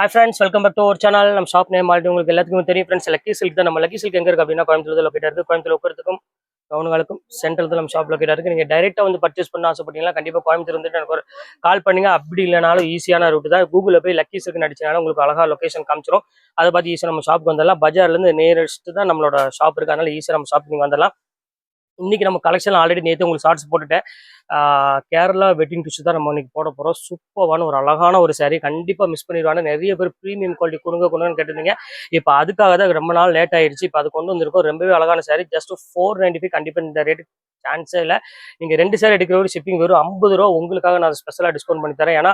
Hi friends welcome back to ஒரு channel நம்ம shop name already உங்களுக்கு எல்லாத்துக்குமே தெரியும் ஃப்ரெண்ட்ஸ் லக்கி சில்க் தான் நம்ம லக்கி சில்க் எங்க இருக்குது அப்படின்னா கோயம்புத்தூர் லொக்கேட்டாக இருக்குது கோயம்புத்தூர் உட்கிறதுக்கும் கவுனுங்களுக்கும் சென்ட்ரல் நம்ம ஷாப் லொக்கேட்டாக இருக்குது நீங்கள் டைரெக்டாக வந்து பர்ச்சேஸ் பண்ண ஆசைப்பட்டீங்கன்னா கண்டிப்பாக கோயம்புத்தூர் வந்துட்டு எனக்கு ஒரு கால் பண்ணுங்க. அப்படி இல்லைனாலும் ஈஸியான ரூட் தான். கூகுளில் போய் லக்கி சில்க் நடிச்சனால உங்களுக்கு அழகா லொகேஷன் காமிச்சிரும். அதை பார்த்து ஈஸியாக நம்ம ஷாப்புக்கு வந்துடலாம். பஜார்லேருந்து இருந்து தான் நம்மளோட ஷாப் இருக்கு. அதனால ஈஸியாக நம்ம ஷாப்புக்கு நீங்கள் வந்துடலாம். இன்றைக்கி நம்ம கலெக்ஷன் ஆல்ரெடி நேற்று உங்களுக்கு ஷார்ட்ஸ் போட்டுட்டேன். கேரளா வெட்டிங் டிஷ்யூ தான் நம்ம இன்னைக்கு போட போகிறோம் சூப்பரான ஒரு அழகான ஒரு சாரீ கண்டிப்பாக மிஸ் பண்ணிடுவாங்க. நிறைய பேர் ப்ரீமியம் குவாலிட்டி கொடுங்க கொடுங்கன்னு கேட்டிருந்தீங்க. இப்போ அதுக்காக தான் ரொம்ப நாள் லேட் ஆயிடுச்சு இப்போ அது கொண்டு வந்திருக்கோம். ரொம்பவே அழகான sari just four ninety five கண்டிப்பாக இந்த ரேட் சான்ஸே இல்லை. நீங்கள் ரெண்டு சேர் எடுக்கிற ஒரு ஷிப்பிங் வெறும் ஐம்பது ரூபா உங்களுக்காக நான் ஸ்பெஷலாக டிஸ்கவுண்ட் பண்ணி தரேன். ஏன்னா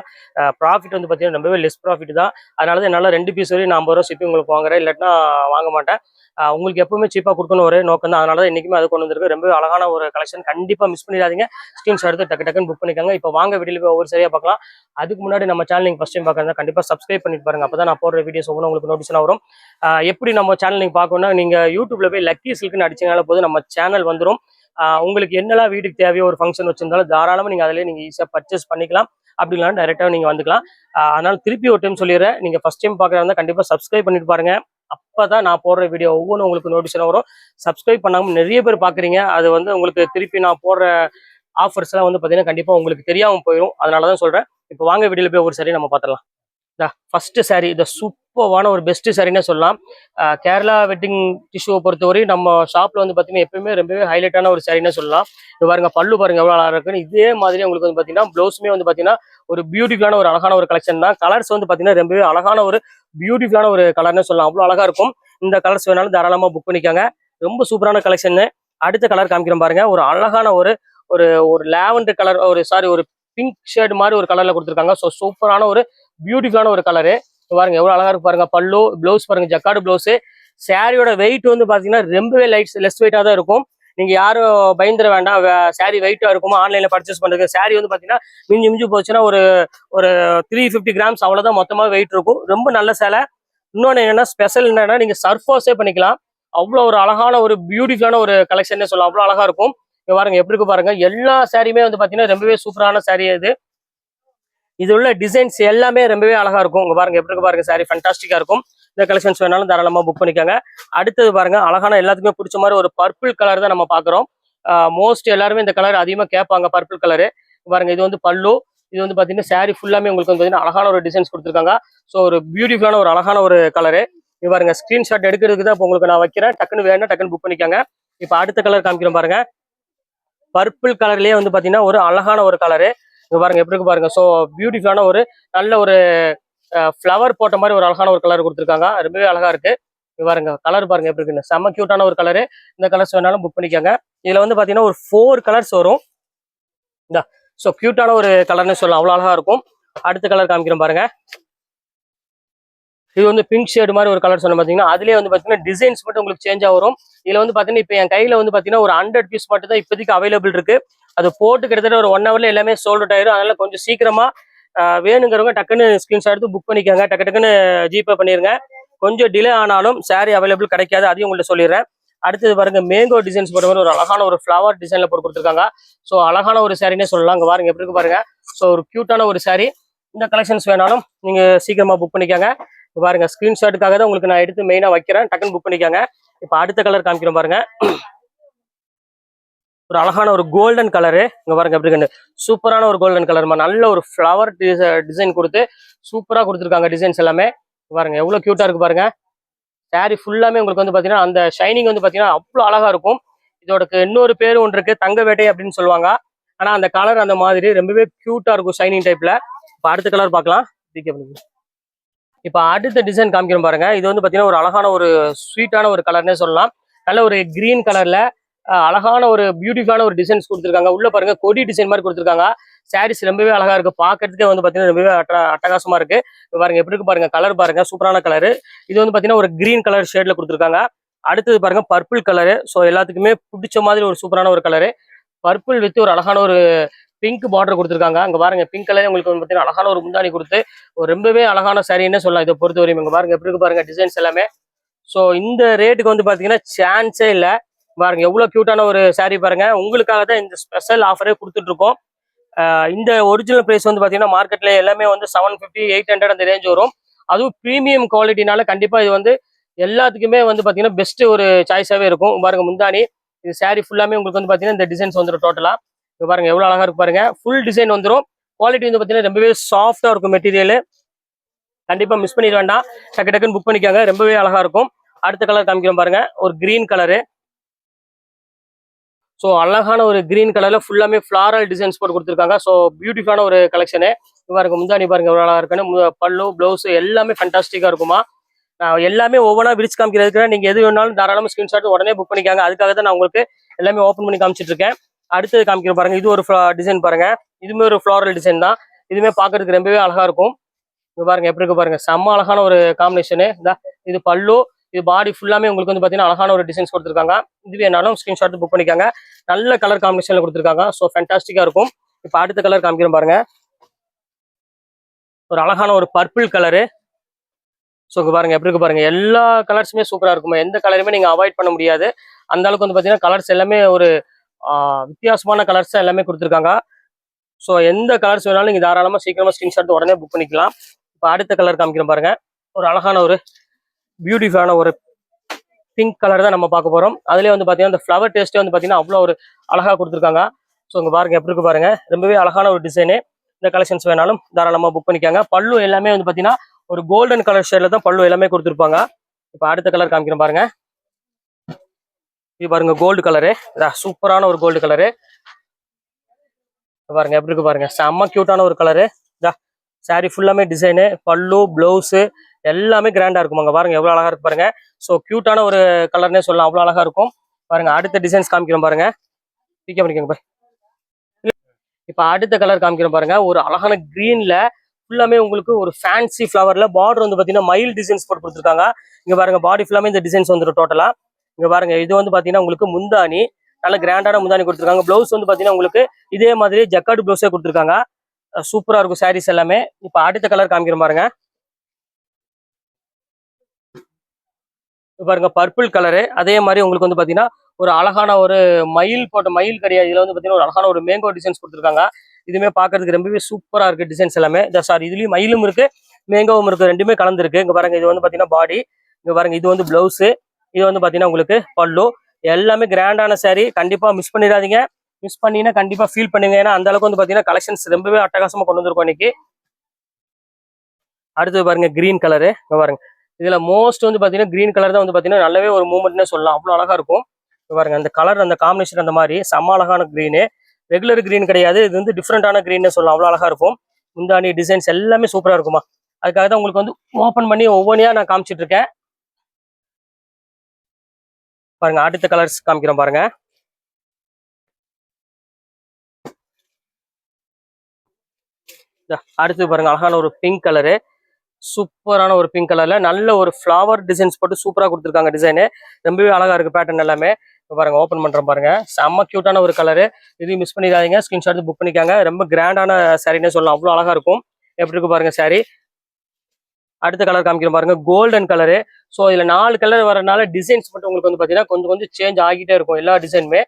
ப்ராஃபிட் வந்து பார்த்தீங்கன்னா ரொம்பவே லெஸ் ப்ராஃபிட் தான். அதனால தான் என்னால் ரெண்டு பீஸ் வரையும் நான் ஐம்பது ரூபா ஷிப்பிங் உங்களுக்கு வாங்குறேன். இல்லாட்டினா வாங்க மாட்டேன். உங்களுக்கு எப்பவுமே சீப்பாக கொடுக்கணும் ஒரே நோக்கம் தான் அதனால தான் இன்றைக்குமே அது கொண்டு வந்திருக்கு ரொம்பவே அழகான ஒரு கலெக்ஷன் கண்டிப்பாக மிஸ் பண்ணிடாதீங்க. ஸ்கிரீன்ஷாட் எடுத்து டக்கு டக்குன்னு புக் பண்ணிக்கோங்க. இப்போ வாங்க வீட்டில் போய் ஒவ்வொரு சரியாக பார்க்கலாம். அதுக்கு முன்னாடி நம்ம சேனல் நீங்கள் ஃபஸ்ட் டைம் பார்க்குறதா கண்டிப்பாக சப்ஸ்கிரைப் பண்ணிட்டு பாருங்க. அப்போ தான் நான் போடுற வீடியோஸ் உங்களுக்கு நோட்டீஸ்லாம் வரும். எப்படி நம்ம சேனல் நீங்கள் பார்க்கணும்னா நீங்கள் யூடியூப்ல போய் லக்கி சில்க்னு அடிச்சனால போது நம்ம சேனல் வந்துடும் உங்களுக்கு என்னெல்லாம் வீட்டுக்கு தேவையோ ஒரு ஃபங்க்ஷன் வச்சிருந்தாலும் தாராளமாக நீங்கள் அதிலே நீங்கள் ஈஸியாக பர்ச்சேஸ் பண்ணிக்கலாம். அப்படி இல்லைனா டைரெக்டாக நீங்கள் வந்துக்கலாம். அதனால் திருப்பி ஒரு டைம் சொல்லிடுறேன். நீங்கள் ஃபஸ்ட் டைம் பார்க்குறதா கண்டிப்பாக சப்ஸ்கிரைப் பண்ணிட்டு பாருங்க. அப்பதான் நான் போடுற வீடியோ ஒவ்வொன்றும் உங்களுக்கு நோட்டீஸ் வரும். சப்ஸ்கிரைப் பண்ணாமல் நிறைய பேர் பார்க்குறீங்க. அது வந்து உங்களுக்கு திருப்பி நான் போடுற ஆஃபர்ஸ்லாம் வந்து பார்த்தீங்கன்னா கண்டிப்பாக உங்களுக்கு தெரியாமல் போயிடும் அதனால தான் சொல்கிறேன் இப்போ வாங்க வீடியோல போய் ஒரு சரி நம்ம பார்த்துடலாம். இந்த ஃபஸ்ட்டு சாரீ இந்த சூப்பர்வான ஒரு பெஸ்ட்டு சாரின்னே சொல்லலாம். கேரளா வெட்டிங் டிஷ்யூவை பொறுத்தவரை நம்ம ஷாப்பில் வந்து பார்த்தீங்கன்னா எப்பயுமே ரொம்பவே ஹைலைட்டான ஒரு சாரின்னே சொல்லலாம். இது பாருங்க பல்லு பாருங்க எவ்வளோ அழகாக இருக்குன்னு. இதே மாதிரி உங்களுக்கு வந்து பாத்தீங்கன்னா ப்ளவுஸுமே வந்து பார்த்தீங்கன்னா ஒரு பியூட்டிஃபுல்லான ஒரு அழகான ஒரு கலெக்ஷன் தான். கலர்ஸ் வந்து பார்த்தீங்கன்னா ரொம்பவே அழகான ஒரு பியூட்டிஃபுல்லான ஒரு கலர்னே சொல்லலாம். அவ்வளோ அழகா இருக்கும். இந்த கலர்ஸ் வேணாலும் தாராளமாக புக் பண்ணிக்காங்க. ரொம்ப சூப்பரான கலெக்ஷன்னு அடுத்த கலர் காமிக்கிறேன் பாருங்க. ஒரு அழகான ஒரு ஒரு ஒரு லேவண்டர் கலர் ஒரு சாரி ஒரு பிங்க் ஷர்ட் மாதிரி ஒரு கலர்ல கொடுத்துருக்காங்க. ஸோ சூப்பரான ஒரு பியூட்டிஃபுல்லான ஒரு கலரு பாருங்க எவ்வளோ அழகா இருக்கு பாருங்க. பல்லு ப்ளவுஸ் பாருங்க ஜக்காடு ப்ளவுஸ் சாரியோட வெயிட் வந்து பாத்தீங்கன்னா ரொம்பவே லைட் லெஸ் வெயிட்டா தான் இருக்கும். நீங்க யாரும் பயந்துட வேண்டாம். சாரி வெயிட்டா இருக்குமோ. ஆன்லைன்ல பர்ச்சேஸ் பண்றது சாரி வந்து பாத்தீங்கன்னா மிஞ்சி மிஞ்சி போச்சுன்னா ஒரு ஒரு த்ரீ ஃபிஃப்டி கிராம்ஸ் அவ்வளவுதான் மொத்தமாக வெயிட் இருக்கும். ரொம்ப நல்ல சேலை. இன்னொன்று என்னன்னா ஸ்பெஷல் என்னன்னா நீங்க சர்ஃபோஸே பண்ணிக்கலாம். அவ்வளோ ஒரு அழகான ஒரு பியூட்டிஃபுல்லான ஒரு கலெக்ஷன்னே சொல்லலாம். அவ்வளோ அழகா இருக்கும். இங்கே பாருங்க எப்படி இருக்கு பாருங்க. எல்லா சாரியுமே வந்து பாத்தீங்கன்னா ரொம்பவே சூப்பரான சாரீ இது. இது உள்ள டிசைன்ஸ் எல்லாமே ரொம்பவே அழகா இருக்கும். உங்க பாருங்க எப்படி இருக்கு பாருங்க சாரி ஃபண்டாஸ்டிக்கா இருக்கும். இந்த கலெக்ஷன்ஸ் வேணாலும் தாராளமா புக் பண்ணிக்கோங்க. அடுத்தது பாருங்க அழகான எல்லாத்துக்குமே பிடிச்ச மாதிரி ஒரு பர்பிள் கலர் தான் நம்ம பாக்குறோம் மோஸ்ட் எல்லாருமே இந்த கலர் அதிகமா கேட்பாங்க பர்பிள் கலரு பாருங்க இது வந்து பல்லு. இது வந்து பாத்தீங்கன்னா சாரி ஃபுல்லாமே உங்களுக்கு வந்து பார்த்தீங்கன்னா அழகான ஒரு டிசைன்ஸ் கொடுத்துருக்காங்க. ஸோ ஒரு பியூட்டிஃபுல்லான ஒரு அழகான ஒரு கலரு இது பாருங்க ஸ்கிரீன்ஷாட் எடுக்கிறதுக்கு தான் இப்போ உங்களுக்கு நான் வைக்கிறேன். டக்குன்னு வேணும் டக்குன்னு புக் பண்ணிக்கோங்க. இப்போ அடுத்த கலர் காமிக்கிறோம் பாருங்க. பர்பிள் கலர்லயே வந்து பாத்தீங்கன்னா ஒரு அழகான ஒரு கலரு. இங்க பாருங்க எப்படி இருக்கு பாருங்க. ஸோ பியூட்டிஃபுல்லான ஒரு நல்ல ஒரு ஃப்ளவர் போட்ட மாதிரி ஒரு அழகான ஒரு கலர் கொடுத்துருக்காங்க. ரொம்பவே அழகா இருக்கு. பாருங்க கலர் பாருங்க எப்படி இருக்குன்னு. செம்ம கியூட்டான ஒரு கலரு இந்த கலர்ஸ் வேணாலும் புக் பண்ணிக்கோங்க. இதுல வந்து பாத்தீங்கன்னா ஒரு ஃபோர் கலர்ஸ் வரும். இந்த. ஸோ கியூட்டான ஒரு கலர்னு சொல்லலாம். அவ்வளோ அழகா இருக்கும். அடுத்த கலர் காமிக்கிறோம் பாருங்க. இது வந்து பிங்க் ஷேடு மாதிரி ஒரு கலர் சொன்ன பார்த்தீங்கன்னா அதுலேயே வந்து பார்த்தீங்கன்னா டிசைன்ஸ் மட்டும் உங்களுக்கு சேஞ்சாக வரும். இதில் வந்து பார்த்தீங்கன்னா இப்போ என் கையில் வந்து பார்த்தீங்கன்னா ஒரு ஹண்ட்ரட் பீஸ் மட்டும் தான் இப்போதைக்கு அவைலபிள் இருக்கு. அது போட்டு கிட்டத்தட்ட ஒரு ஒன் ஹவர்ல எல்லாமே சோல்ட் அவுட் ஆயிரும். அதனால கொஞ்சம் சீக்கிரமா வேணுங்கிறவங்க டக்குன்னு ஸ்கிரீன்ஷாட் எடுத்து புக் பண்ணிக்கோங்க. டக்கு டக்குன்னு ஜிபே பண்ணிடுங்க கொஞ்சம் டிலே ஆனாலும் saree அவைலபிள் கிடைக்காது. அதையும் உங்கள்ட்ட சொல்லிடுறேன். அடுத்தது பாருங்க மேங்கோ டிசைன்ஸ் போட்ட மாதிரி ஒரு அழகான ஒரு ஃப்ளவர் டிசைன்ல போட்டு கொடுத்துருக்காங்க. ஸோ அழகான ஒரு சாரினே சொல்லலாம். அங்கே பாருங்க எப்படி இருக்கு பாருங்க. ஸோ ஒரு க்யூட்டான ஒரு சாரி இந்த கலெக்ஷன்ஸ் வேணாலும் நீங்க சீக்கிரமா புக் பண்ணிக்கோங்க. பாருங்க ஸ்கிரீன்ஷாட்டுக்காக தான் உங்களுக்கு நான் எடுத்து மெயினா வைக்கிறேன். டக்குன்னு புக் பண்ணிக்கோங்க. இப்போ அடுத்த கலர் காமிக்கிறோம் பாருங்க. ஒரு அழகான ஒரு கோல்டன் கலரு இங்கே பாருங்க எப்படி சூப்பரான ஒரு கோல்டன் கலர்மா நல்ல ஒரு ஃப்ளவர் டிசைன் கொடுத்து சூப்பரா கொடுத்துருக்காங்க டிசைன்ஸ் எல்லாமே. பாருங்க எவ்வளோ க்யூட்டாக இருக்கு பாருங்க. saree ஃபுல்லாமே உங்களுக்கு வந்து பாத்தீங்கன்னா அந்த ஷைனிங் வந்து பாத்தீங்கன்னா அவ்வளோ அழகா இருக்கும். இதோட இன்னொரு பேரும் ஒன்று இருக்கு தங்க வேட்டை அப்படின்னு சொல்லுவாங்க. ஆனா அந்த கலர் அந்த மாதிரி ரொம்பவே க்யூட்டாக இருக்கும் ஷைனிங் டைப்ல இப்போ அடுத்த கலர் பார்க்கலாம். இப்போ அடுத்த டிசைன் காமிக்கிறோம் பாருங்க. இது வந்து பாத்தீங்கன்னா ஒரு அழகான ஒரு ஸ்வீட்டான ஒரு கலர்னே சொல்லலாம். நல்ல ஒரு கிரீன் கலர்ல அழகான ஒரு பியூட்டிஃபுல்லான ஒரு டிசைன்ஸ் கொடுத்துருக்காங்க. உள்ள பாருங்க கொடி டிசைன் மாதிரி கொடுத்துருக்காங்க. சாரீஸ் ரொம்பவே அழகா இருக்கு. பாக்குறதுக்கே வந்து பாத்தீங்கன்னா ரொம்பவே அட்டகாசமா இருக்கு. பாருங்க எப்படி இருக்கு பாருங்க கலர் பாருங்க சூப்பரான கலர் இது வந்து பாத்தீங்கன்னா ஒரு கிரீன் கலர் ஷேட்ல கொடுத்துருக்காங்க. அடுத்தது பாருங்க பர்பிள் கலரு ஸோ எல்லாத்துக்குமே பிடிச்ச மாதிரி ஒரு சூப்பரான ஒரு கலரு பர்பிள் வித் ஒரு அழகான ஒரு பிங்க் பார்டர் கொடுத்துருக்காங்க. அங்கே பாருங்க பிங்க் கலர் உங்களுக்கு வந்து பார்த்தீங்கன்னா அழகான ஒரு முந்தானி கொடுத்து ஒரு ரொம்பவே அழகான சாரின்னு சொல்லலாம். இதை பொறுத்த வரையும் இங்கே பாருங்க எப்படி இருக்கு பாருங்க டிசைன்ஸ் எல்லாமே. ஸோ இந்த ரேட்டுக்கு வந்து பார்த்தீங்கன்னா சான்ஸே இல்லை. பாருங்க எவ்வளோ க்யூட்டான ஒரு சாரீ பாருங்க. உங்களுக்காக தான் இந்த ஸ்பெஷல் ஆஃபரே கொடுத்துட்டு இருக்கோம். இந்த ஒரிஜினல் ப்ரைஸ் வந்து பார்த்தீங்கன்னா மார்க்கெட்டில் எல்லாமே வந்து செவன் ஃபிஃப்டி எயிட் ஹண்ட்ரட் அந்த ரேஞ்ச் வரும். அதுவும் ப்ரீமியம் குவாலிட்டினால கண்டிப்பாக இது வந்து எல்லாத்துக்குமே வந்து பார்த்தீங்கன்னா பெஸ்ட்டு ஒரு சாய்ஸாகவே இருக்கும். பாருங்க முந்தானி இது சாரீ ஃபுல்லாமே உங்களுக்கு வந்து பார்த்தீங்கன்னா இந்த டிசைன்ஸ் வந்துடும் டோட்டலாக இங்கே பாருங்க எவ்வளோ அழகா இருக்கு பாருங்க. ஃபுல் டிசைன் வந்துடும் குவாலிட்டி வந்து பாத்தீங்கன்னா ரொம்பவே சாஃப்டா இருக்கும் மெட்டீரியல் கண்டிப்பா மிஸ் பண்ணிட வேண்டாம். டக்கு டக்குன்னு புக் பண்ணிக்காங்க. ரொம்பவே அழகா இருக்கும். அடுத்த கலர் காமிக்கிறோம் பாருங்க. ஒரு கிரீன் கலரு ஸோ அழகான ஒரு க்ரீன் கலர்ல ஃபுல்லாமே ஃப்ளாரல் டிசைன்ஸ் போட்டு கொடுத்துருக்காங்க. ஸோ பியூட்டிஃபுல்லான ஒரு கலெக்ஷனு பாருங்க முந்தானி பாருங்க எவ்வளோ அழகா இருக்குன்னு. பல்லு ப்ளவுஸ் எல்லாமே ஃபண்டாஸ்டிக்காக இருக்குமா. நான் எல்லாமே ஒவ்வொன்றா விரிச்சு காமிக்கிறதுக்கு நீங்க எது வேணாலும் தாராளமாக ஸ்கிரீன்ஷாட் உடனே புக் பண்ணிக்காங்க. அதுக்காக தான் நான் உங்களுக்கு எல்லாமே ஓப்பன் பண்ணி காமிச்சிட்டு இருக்கேன். அடுத்தது காமிக்கிற பாருங்க. இது ஒரு டிசைன் பாருங்க. இதுவுமே ஒரு ஃப்ளாரல் டிசைன் தான். இதுவுமே பார்க்கறதுக்கு ரொம்பவே அழகா இருக்கும். இங்க பாருங்க எப்படி இருக்கு பாருங்க. செம்ம அழகான ஒரு காம்பினேஷனு இது பல்லு இது பாடி ஃபுல்லாமே உங்களுக்கு வந்து பாத்தீங்கன்னா அழகான ஒரு டிசைன்ஸ் கொடுத்துருக்காங்க. இது வேணாலும் ஸ்கிரீன்ஷாட் புக் பண்ணிக்காங்க. நல்ல கலர் காம்பினேஷன்ல கொடுத்துருக்காங்க. ஸோ ஃபேண்டாஸ்டிக்கா இருக்கும். இப்போ அடுத்த கலர் காமிக்கிறோம் பாருங்க. ஒரு அழகான ஒரு பர்பிள் கலரு ஸோ இங்க பாருங்க எப்படி இருக்கு பாருங்க. எல்லா கலர்ஸுமே சூப்பரா இருக்குமா? எந்த கலருமே நீங்க அவாய்ட் பண்ண முடியாது. அந்த அளவுக்கு வந்து பாத்தீங்கன்னா கலர்ஸ் எல்லாமே ஒரு வித்தியாசமான கலர்ஸ் எல்லாமே கொடுத்துருக்காங்க. ஸோ எந்த கலர்ஸ் வேணாலும் நீங்கள் தாராளமா சீக்கிரமா ஸ்கிரீன்ஷாட் உடனே புக் பண்ணிக்கலாம். இப்போ அடுத்த கலர் காமிக்கிறோம் பாருங்க. ஒரு அழகான ஒரு பியூட்டிஃபுல்லான ஒரு பிங்க் கலர் தான் நம்ம பார்க்க போறோம். அதுலயே வந்து பாத்தீங்கன்னா இந்த ஃப்ளவர் டேஸ்ட்டே வந்து பாத்தீங்கன்னா அவ்வளோ ஒரு அழகா கொடுத்துருக்காங்க. ஸோ இங்க பாருங்கள் எப்படி இருக்கு பாருங்க. ரொம்பவே அழகான ஒரு டிசைனு இந்த கலெக்ஷன்ஸ் வேணாலும் தாராளமா புக் பண்ணிக்காங்க. பல்லு எல்லாமே வந்து பாத்தீங்கன்னா ஒரு கோல்டன் கலர் ஷேடில் தான் பல்லு எல்லாமே கொடுத்துருப்பாங்க. இப்போ அடுத்த கலர் காமிக்கிறேன் பாருங்க. இது பாருங்க கோல்டு கலரு சூப்பரான ஒரு கோல்டு கலரு பாருங்க எப்படி இருக்கு பாருங்க. செம்ம கியூட்டான ஒரு கலரு saree ஃபுல்லாமே டிசைனு பல்லு பிளவுஸு எல்லாமே கிராண்டா இருக்குமாங்க பாருங்க எவ்வளவு அழகா இருக்கு பாருங்க. ஸோ கியூட்டான ஒரு கலர்னே சொல்லலாம். அவ்வளவு அழகா இருக்கும். பாருங்க அடுத்த டிசைன்ஸ் காமிக்கிறோம் பாருங்க. பிக்க பண்ணிக்கோங்க பாரு இப்போ அடுத்த கலர் காமிக்கிறோம் பாருங்க. ஒரு அழகான கிரீன்ல ஃபுல்லாமே உங்களுக்கு ஒரு ஃபேன்சி ஃப்ளவர்ல பார்டர் வந்து பாத்தீங்கன்னா மயில் டிசைன்ஸ் போட்டு கொடுத்துருக்காங்க. இங்க பாருங்க பாடி ஃபுல்லாமே இந்த டிசைன்ஸ் வந்துடும் டோட்டலா இங்க பாருங்க இது வந்து பாத்தீங்கன்னா உங்களுக்கு முந்தானி நல்ல கிராண்டான முந்தானி கொடுத்துருக்காங்க. பிளவுஸ் வந்து பாத்தீங்கன்னா உங்களுக்கு இதே மாதிரி ஜக்காடு பிளவுஸே கொடுத்துருக்காங்க. சூப்பரா இருக்கும் சாரீஸ் எல்லாமே. இப்ப அடுத்த கலர் காமிக்கிற பாருங்க. பாருங்க பர்பிள் கலரு அதே மாதிரி உங்களுக்கு வந்து பாத்தீங்கன்னா ஒரு அழகான ஒரு மயில் போட்ட மயில் கிடையாது இதுல வந்து பாத்தீங்கன்னா ஒரு அழகான ஒரு மேங்கோ டிசைன்ஸ் கொடுத்துருக்காங்க. இதுவுமே பாக்குறதுக்கு ரொம்பவே சூப்பரா இருக்கு டிசைன்ஸ் எல்லாமே. சாரி இதுலயும் மயிலும் இருக்கு மேங்கோவும் இருக்கு ரெண்டுமே கலந்துருக்கு. இங்க பாருங்க இது வந்து பாத்தீங்கன்னா பாடி இங்க பாருங்க இது வந்து பிளவுஸ் இது வந்து பாத்தீங்கன்னா உங்களுக்கு பல்லு. எல்லாமே கிராண்டான saree. கண்டிப்பாக மிஸ் பண்ணிடாதீங்க. மிஸ் பண்ணீங்கன்னா கண்டிப்பாக ஃபீல் பண்ணுங்க. ஏன்னா அந்த அளவுக்கு வந்து பாத்தீங்கன்னா கலெக்ஷன்ஸ் ரொம்பவே அட்டகாசமாக கொண்டு வந்திருக்கோம் இன்னைக்கு. அடுத்தது பாருங்க கிரீன் கலரு பாருங்க. இதுல மோஸ்ட் வந்து பார்த்தீங்கன்னா கிரீன் கலர் தான் வந்து பாத்தீங்கன்னா நல்லாவே ஒரு மூமெண்ட்னே சொல்லலாம். அவ்வளோ அழகா இருக்கும். பாருங்க அந்த கலர் அந்த காம்பினேஷன் அந்த மாதிரி செம்ம அழகான கிரீனு ரெகுலர் கிரீன் கிடையாது. இது வந்து டிஃப்ரெண்டான க்ரீன்னு சொல்லலாம். அவ்வளோ அழகா இருக்கும். முந்தாணி டிசைன்ஸ் எல்லாமே சூப்பராக இருக்குமா? அதுக்காக தான் உங்களுக்கு வந்து ஓப்பன் பண்ணி ஒவ்வொன்றையா நான் காமிச்சிட்டு இருக்கேன். பாருங்க அடுத்த கலர்ஸ் காமிக்கிறோம் பாருங்க. அடுத்து பாருங்க அழகான ஒரு பிங்க் கலரு சூப்பரான ஒரு பிங்க் கலர்ல நல்ல ஒரு ஃப்ளவர் டிசைன்ஸ் போட்டு சூப்பரா கொடுத்துருக்காங்க டிசைனு ரொம்பவே அழகா இருக்கு பேட்டர்ன் எல்லாமே. பாருங்க ஓப்பன் பண்றோம் பாருங்க. செம்ம கியூட்டான ஒரு கலரு இதையும் மிஸ் பண்ணிடாதீங்க ஸ்கிரீன்ஷாட் புக் பண்ணிக்காங்க. ரொம்ப கிராண்டான சாரின்னு சொல்லலாம். அவ்வளோ அழகா இருக்கும். எப்படி இருக்கு பாருங்க சாரி அடுத்த கலர் காமிக்கிற பாருங்க கோல்டன் கலரு ஸோ இதில் நாலு கலர் வரனால டிசைன்ஸ் மட்டும் உங்களுக்கு வந்து பார்த்தீங்கன்னா கொஞ்சம் கொஞ்சம் சேஞ்ச் ஆகிட்டே இருக்கும் எல்லா டிசைனுமே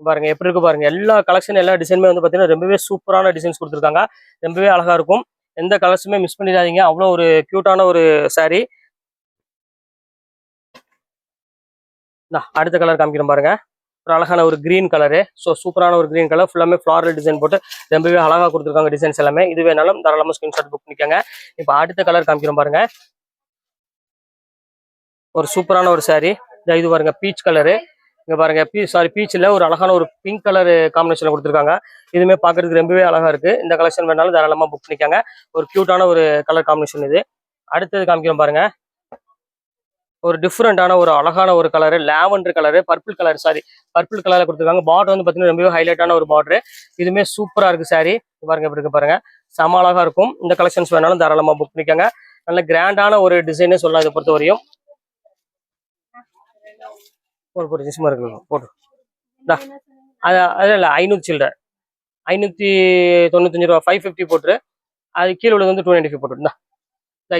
பாருங்க எப்படி இருக்கு பாருங்க எல்லா கலெக்ஷன் எல்லா டிசைனுமே வந்து பார்த்தீங்கன்னா ரொம்பவே சூப்பரான டிசைன்ஸ் கொடுத்துருக்காங்க. ரொம்பவே அழகா இருக்கும். எந்த கலர்ஸுமே மிஸ் பண்ணிடாதீங்க. அவ்வளோ ஒரு க்யூட்டான ஒரு saree. அடுத்த கலர் காமிக்கிறோம் பாருங்க. ஒரு அழகான ஒரு கிரீன் கலரு ஸோ சூப்பரான ஒரு கிரீன் கலர் ஃபுல்லாமே ஃப்ளாரல் டிசைன் போட்டு ரொம்பவே அழகா கொடுத்துருக்காங்க டிசைன்ஸ் எல்லாமே. இது வேணாலும் தாராளமாக ஸ்கிரீன்ஷாட் புக் பண்ணிக்கோங்க. இப்போ அடுத்த கலர் காமிக்கிறோம் பாருங்க. ஒரு சூப்பரான ஒரு சாரீ இது பாருங்க பீச் கலரு இங்க பாருங்க பீ சாரி பீச்சில் ஒரு அழகான ஒரு பிங்க் கலர் காம்பினேஷனில் கொடுத்துருக்காங்க. இதுவுமே பார்க்கறதுக்கு ரொம்பவே அழகா இருக்கு. இந்த கலெக்ஷன் வேணாலும் தாராளமாக புக் பண்ணிக்கோங்க. ஒரு க்யூட்டான ஒரு கலர் காம்பினேஷன் இது. அடுத்தது காமிக்கிறோம் பாருங்க. ஒரு டிஃப்ரெண்டான ஒரு அழகான ஒரு colour lavender colour purple colour sari purple கலர்ல கொடுத்துருக்காங்க. பார்டர் வந்து பார்த்தீங்கன்னா ரொம்பவே ஹைலைட்டான ஒரு பார்டர் இதுவுமே சூப்பரா இருக்கு சாரி பாருங்க எப்படி இருக்கு பாருங்க. செம அழகா இருக்கும். இந்த கலெக்ஷன்ஸ் வேணாலும் தாராளமா புக் பண்ணிக்கோங்க. நல்ல கிராண்டான ஒரு டிசைனே சொல்லலாம் இதை பொறுத்த வரையும் போட்டு இருக்கு போடு. அது அது இல்லை ஐநூற்றி சில்லற. ஐநூற்றி தொண்ணூத்தஞ்சு ரூபா ஃபைவ் ஃபிஃப்டி போட்டுரு. அது கீழே உள்ளது வந்து டூ நைன்டி ஃபைவ் போட்டுருந்தா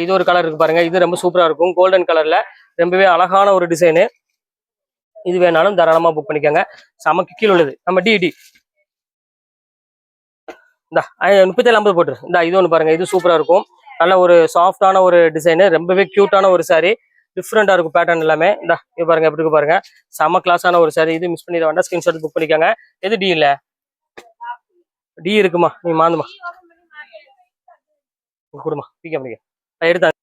இது ஒரு கலர் இருக்கு பாருங்க. இது ரொம்ப சூப்பரா இருக்கும். கோல்டன் கலர்ல ரொம்பவே அழகான ஒரு டிசைனு இது வேணாலும் தாராளமா புக் பண்ணிக்கோங்க. சமக்கு கீழே உள்ளது. நம்ம டிடி இந்த முப்பத்தேழு ஐம்பது போட்டுரு. இந்த இது ஒன்று பாருங்க. இது சூப்பரா இருக்கும். நல்ல ஒரு சாஃப்டான ஒரு டிசைனு ரொம்பவே க்யூட்டான ஒரு saree. டிஃப்ரெண்டா இருக்கும் பேட்டர்ன் எல்லாமே. இந்த இது பாருங்க எப்படி இருக்கு பாருங்க. செம கிளாஸான ஒரு சாரி இது மிஸ் பண்ணிட வேண்டாம். ஸ்கிரீன்ஷாட் புக் பண்ணிக்கோங்க. எது டி இல்ல? டி இருக்குமா? நீ மாந்துமா? கொடுமா பிக்க முடியும் எடுத்தாங்க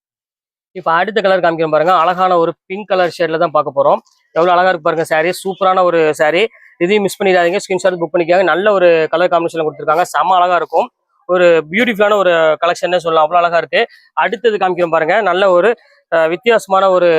இப்போ அடுத்த கலர் காமிக்கிறோம் பாருங்க. அழகான ஒரு பிங்க் கலர் ஷேட்ல தான் பார்க்க போறோம். எவ்வளவு அழகா இருக்கு பாருங்க சாரீ சூப்பரான ஒரு சாரீ இதையும் மிஸ் பண்ணிடாதீங்க. ஸ்கிரீன்ஷாட் புக் பண்ணிக்காங்க. நல்ல ஒரு கலர் காம்பினேஷன் கொடுத்துருக்காங்க. செம அழகா இருக்கும். ஒரு பியூட்டிஃபுல்லான ஒரு கலெக்ஷன் சொல்லலாம். அவ்வளவு அழகா இருக்கு. அடுத்தது காமிக்கிறோம் பாருங்க. நல்ல ஒரு வித்தியாசமான ஒரு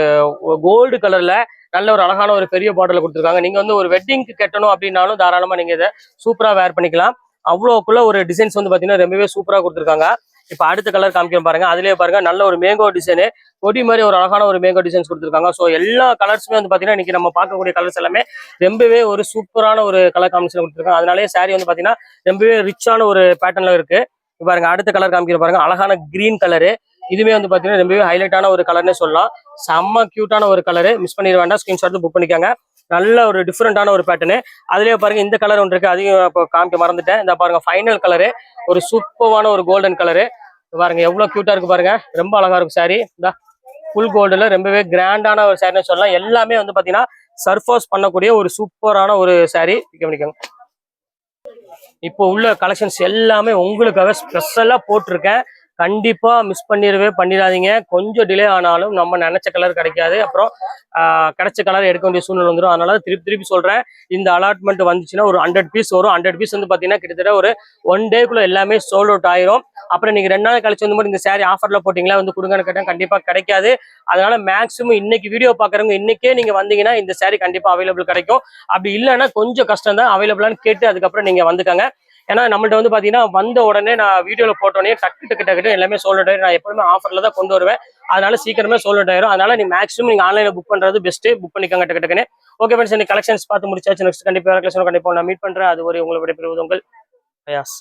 கோல்டு கலர்ல நல்ல ஒரு அழகான ஒரு பெரிய பாட்டில் கொடுத்துருக்காங்க. நீங்க வந்து ஒரு வெட்டிங்க்கு கட்டணும் அப்படின்னாலும் தாராளமா நீங்க இதை சூப்பரா வேர் பண்ணிக்கலாம். அவ்வளோக்குள்ள ஒரு டிசைன்ஸ் வந்து பாத்தீங்கன்னா ரொம்பவே சூப்பரா கொடுத்துருக்காங்க. இப்போ அடுத்த கலர் காமிக்கணும் பாருங்க. அதுலயே பாருங்க நல்ல ஒரு மேங்கோ டிசைனு கொடி மாதிரி ஒரு அழகான ஒரு மேங்கோ டிசைன்ஸ் கொடுத்துருக்காங்க. ஸோ எல்லா கலர்ஸுமே வந்து பாத்தீங்கன்னா இன்னைக்கு நம்ம பார்க்கக்கூடிய கலர்ஸ் எல்லாமே ரொம்பவே ஒரு சூப்பரான ஒரு கலர் காம்பினேஷன் கொடுத்துருக்காங்க. அதனாலே சாரி வந்து பாத்தீங்கன்னா ரொம்பவே ரிச்சான ஒரு பேட்டர்ன்ல இருக்கு. இப்போ பாருங்க அடுத்த கலர் காமிக்கிற பாருங்க. அழகான கிரீன் கலரு இதுவுமே வந்து பாத்தீங்கன்னா ரொம்பவே ஹைலைட்டான ஒரு கலர்னே சொல்லலாம். செம்ம க்யூட்டான ஒரு கலரு மிஸ் பண்ணிட வேண்டாம். ஸ்கிரீன்ஷாட் புக் பண்ணிக்கோங்க. நல்ல ஒரு டிஃப்ரெண்டான ஒரு பேட்டர்னு அதுலயே பாருங்க இந்த கலர் ஒன்று இருக்கு. அதையும் இப்போ காமிக்க மறந்துட்டேன். இந்த பாருங்க ஃபைனல் கலரு ஒரு சூப்பரான ஒரு கோல்டன் கலரு பாருங்க எவ்வளவு கியூட்டா இருக்கு பாருங்க. ரொம்ப அழகா இருக்கும் சாரி இந்த ஃபுல் கோல்டுல ரொம்பவே கிராண்டான ஒரு சாரின்னு சொல்லலாம். எல்லாமே வந்து பாத்தீங்கன்னா சர்ஃபோஸ் பண்ணக்கூடிய ஒரு சூப்பரான ஒரு சாரி கவனிக்கோங்க இப்போ உள்ள கலெக்ஷன்ஸ் எல்லாமே உங்களுக்காக ஸ்பெஷலா போட்டிருக்கேன். கண்டிப்பா மிஸ் பண்ணிடவே பண்ணிடாதீங்க. கொஞ்சம் டிலே ஆனாலும் நம்ம நினைச்ச கலர் கிடைக்காது. அப்புறம் கிடைச்ச கலர் எடுக்க வேண்டிய சூழ்நிலை வந்துடும் அதனால திருப்பி திருப்பி சொல்றேன். இந்த அலாட்மெண்ட் வந்துச்சுன்னா ஒரு ஹண்ட்ரட் பீஸ் வரும். ஹண்ட்ரட் பீஸ் வந்து பாத்தீங்கன்னா கிட்டத்தட்ட ஒரு ஒன் டேக்குள்ள எல்லாமே சோல்ட் அவுட் ஆயிரும். அப்புறம் நீங்க ரெண்டு நாள் கழிச்சு வந்து இந்த சாரி ஆஃபர்ல போட்டீங்களா வந்து கொடுங்கன்னு கேட்டா கண்டிப்பா கிடைக்காது. அதனால மேக்ஸிமம் இன்னைக்கு வீடியோ பாக்குறவங்க இன்னைக்கே நீங்க வந்தீங்கன்னா இந்த சாரி கண்டிப்பா அவைலபிள் கிடைக்கும். அப்படி இல்லைன்னா கொஞ்சம் கஷ்டம் தான் அவைலபிளான்னு கேட்டு அதுக்கப்புறம் நீங்க வந்துக்கங்க. ஏன்னா நம்மள்ட்ட வந்து பாத்தீங்கன்னா வந்த உடனே நான் வீடியோவில் போட்டோடனே டக்கு டக்கு டக்கு எல்லாமே சோல்ட் ஆயிரும். நான் எப்பவுமே ஆஃபர்ல தான் கொண்டு வருவேன். அதனால சீக்கிரமே சோல்ட் ஆயிரும். அதனால நீ மேக்ஸிமம் நீங்க ஆன்லைனில் புக் பண்றது பெஸ்ட்டு புக் பண்ணிக்கோங்க டக்கு டக்குன்னு. ஓகே ஃப்ரெண்ட்ஸ் எனக்கு கலெக்ஷன்ஸ் பார்த்து முடிச்சாச்சு. நெக்ஸ்ட் கண்டிப்பாக கலெக்ஷன் கண்டிப்பாக நான் மீட் பண்ணுறேன் அது ஒரு உங்களை விடைபெறுவது உங்கள் பிரயாஸ்